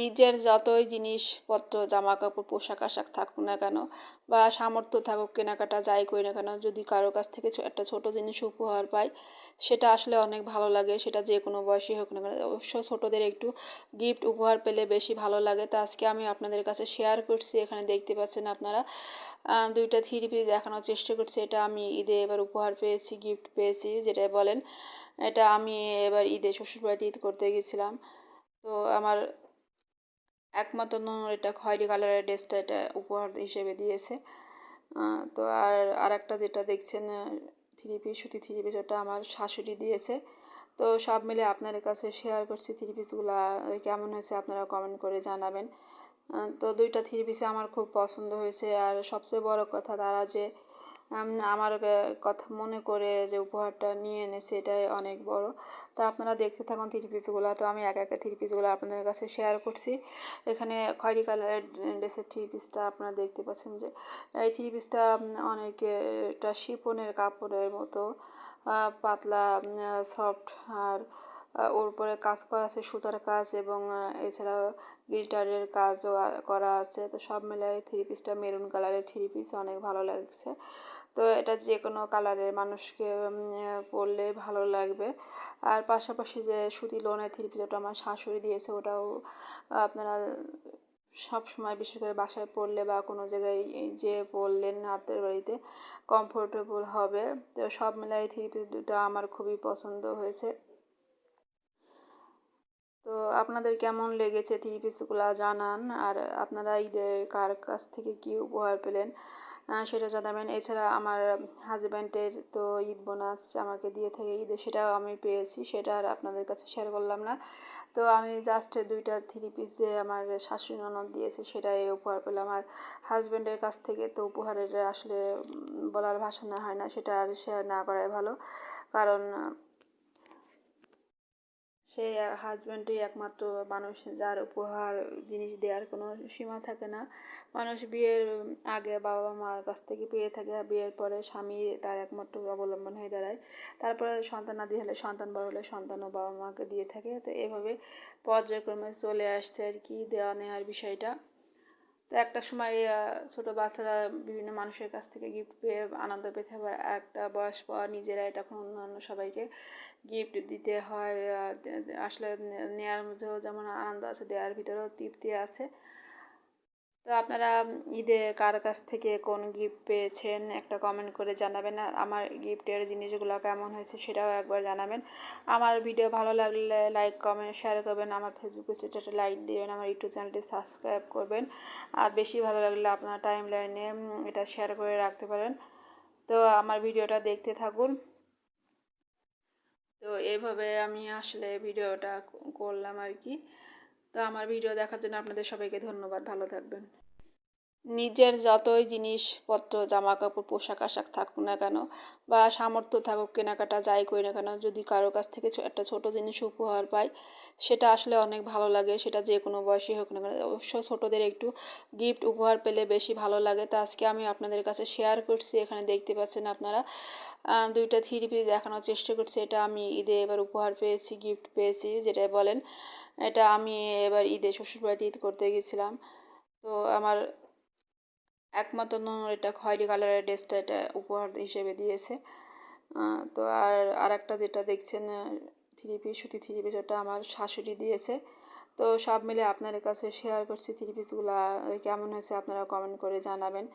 নিজের যতই জিনিসপত্র জামা কাপড় পোশাক আশাক থাকুক না কেন বা সামর্থ্য থাকুক, কেনাকাটা যাই করি না কেন, যদি কারও কাছ থেকে একটা ছোট জিনিস উপহার পাই, সেটা আসলে অনেক ভালো লাগে। সেটা যে কোনো বয়সী হোক না কেন, অবশ্য ছোটোদের একটু গিফট উপহার পেলে বেশি ভালো লাগে। তো আজকে আমি আপনাদের কাছে শেয়ার করছি, এখানে দেখতে পাচ্ছেন আপনারা। দুইটা থ্রি পিস দেখানোর চেষ্টা করছি। এটা আমি ঈদে এবার উপহার পেয়েছি গিফট পেয়েছি যেটা বলেন। এটা আমি এবার ঈদে শ্বশুরবাড়িতে ঈদ করতে গেছিলাম। তো আমার একমাত্র ননদ এটা খয়েরি কালারের ড্রেসটা এটা উপহার হিসেবে দিয়েছে। তো আর আরেকটা যেটা দেখছেন থ্রি পিস সুতি থ্রি পিস ওটা আমার শাশুড়ি দিয়েছে। তো সব মিলে আপনার কাছে শেয়ার করছি থ্রি পিসগুলো কেমন হয়েছে আপনারা কমেন্ট করে জানাবেন। তো দুইটা থ্রি পিসে আমার খুব পছন্দ হয়েছে। আর সবচেয়ে বড় কথা তারা যে আমার কথা মনে করে যে উপহারটা নিয়ে এনেছে এটাই অনেক বড়। তা আপনারা দেখতে থাকুন থ্রি পিসগুলো তো আমি একা একা থ্রি পিসগুলো আপনাদের কাছে শেয়ার করছি। এখানে খয়েরি কালারের ড্রেসের থ্রি পিসটা আপনারা দেখতে পাচ্ছেন যে, এই থ্রি পিসটা অনেক এটা শিপনের কাপড়ের মতো পাতলা সফট আর ওর উপরে কাজ করা আছে সুতার কাজ এবং এছাড়াও গিল্টারের কাজও করা আছে। তো সব মিলাই থ্রি পিসটা মেরুন কালারের থ্রি পিস অনেক ভালো লাগছে। তো এটা যে কোনো কালারের মানুষকে পরলে ভালো লাগবে। আর পাশাপাশি যে সুতি লোনের থ্রি পিস ওটা আমার শাশুড়ি দিয়েছে, ওটাও আপনারা সব সময় বিশেষ করে বাসায় পড়লে বা কোনো জায়গায় যে পড়লেন হাতের বাড়িতে কমফোর্টেবল হবে। তো সব মিলাই থ্রি দুটো আমার খুবই পছন্দ হয়েছে। তো আপনাদের কেমন লেগেছে থ্রি পিসগুলো জানান। আর আপনারা ঈদে কার কাছ থেকে কী উপহার পেলেন? সেটা জানাবেন। এছাড়া আমার হাজব্যান্ডের তো ঈদ বোনাস আমাকে দিয়ে থাকে ঈদে, সেটাও আমি পেয়েছি, সেটা আর আপনাদের কাছে শেয়ার করলাম না। তো আমি জাস্ট দুইটা থ্রি পিস যে আমার শাশুড়ি ননদ দিয়েছে, সেটাই উপহার পেলাম। আর হাজব্যান্ডের কাছ থেকে তো উপহারের আসলে বলার ভাষা না, হয় না, সেটা আর শেয়ার না করাই ভালো। কারণ সে হাজব্যান্ডই একমাত্র মানুষ যার উপহার জিনিস দেওয়ার কোনো সীমা থাকে না। মানুষ বিয়ের আগে বাবা মার কাছ থেকে পেয়ে থাকে, বিয়ের পরে স্বামী তার একমাত্র অবলম্বন হয়ে দাঁড়ায়। তারপরে সন্তান না হলে সন্তান, বড় হলে সন্তানও বাবা মাকে দিয়ে থাকে। তো এভাবে পর্যায়ক্রমে চলে আসছে আর কি দেওয়া নেওয়ার বিষয়টা। তো একটা সময় ছোট বাচ্চারা বিভিন্ন মানুষের কাছ থেকে গিফট পেয়ে আনন্দ পেতে হবে একটা বয়স পর নিজেরাই তখন অন্যান্য সবাইকে গিফট দিতে হয়। আসলে নেওয়ার মধ্যেও যেমন আনন্দ আছে দেওয়ার ভিতরেও তৃপ্তি আছে। তো আপনারা ঈদে কার কাছ থেকে কোন গিফট পেয়েছেন একটা কমেন্ট করে জানাবেন। আর আমার গিফটের জিনিসগুলো কেমন হয়েছে সেটাও একবার জানাবেন। আমার ভিডিও ভালো লাগলে লাইক কমেন্ট শেয়ার করবেন। আমার ফেসবুক পেজটা লাইক দিবেন। আমার ইউটিউব চ্যানেলটি সাবস্ক্রাইব করবেন। আর বেশি ভালো লাগলে আপনার টাইম লাইনে এটা শেয়ার করে রাখতে পারেন। তো আমার ভিডিওটা দেখতে থাকুন। তো এইভাবে আমি আসলে ভিডিওটা করলাম আর কি। তো আমার ভিডিও দেখার জন্য আপনাদের সবাইকে ধন্যবাদ। ভালো থাকবেন। নিজের যতই জিনিসপত্র জামা কাপড় পোশাক আশাক থাকুক না কেন বা সামর্থ্য থাকুক, কেনাকাটা যাই করি না কেন, যদি কারও কাছ থেকে একটা ছোট জিনিস উপহার পাই, সেটা আসলে অনেক ভালো লাগে। সেটা যে কোনো বয়সী হোক না কেন, অবশ্য ছোটোদের একটু গিফট উপহার পেলে বেশি ভালো লাগে। তো আজকে আমি আপনাদের কাছে শেয়ার করছি, এখানে দেখতে পাচ্ছেন আপনারা। দুইটা থ্রি পিস দেখানোর চেষ্টা করছি। এটা আমি ঈদে এবার উপহার পেয়েছি গিফট পেয়েছি যেটা বলেন। এটা আমি এবার ঈদে শ্বশুরবাড়িতে ঈদ করতে গেছিলাম। তো আমার একমাত্র ননদ এটা খয়েরি কালারের ড্রেসটা এটা উপহার হিসেবে দিয়েছে। তো আর আর একটা যেটা দেখছেন থ্রি পিস, সুতি থ্রি পিস, ওটা আমার শাশুড়ি দিয়েছে। তো সব মিলে আপনাদের কাছে শেয়ার করছি থ্রি পিসগুলো, কেমন হয়েছে আপনারা কমেন্ট করে জানাবেন।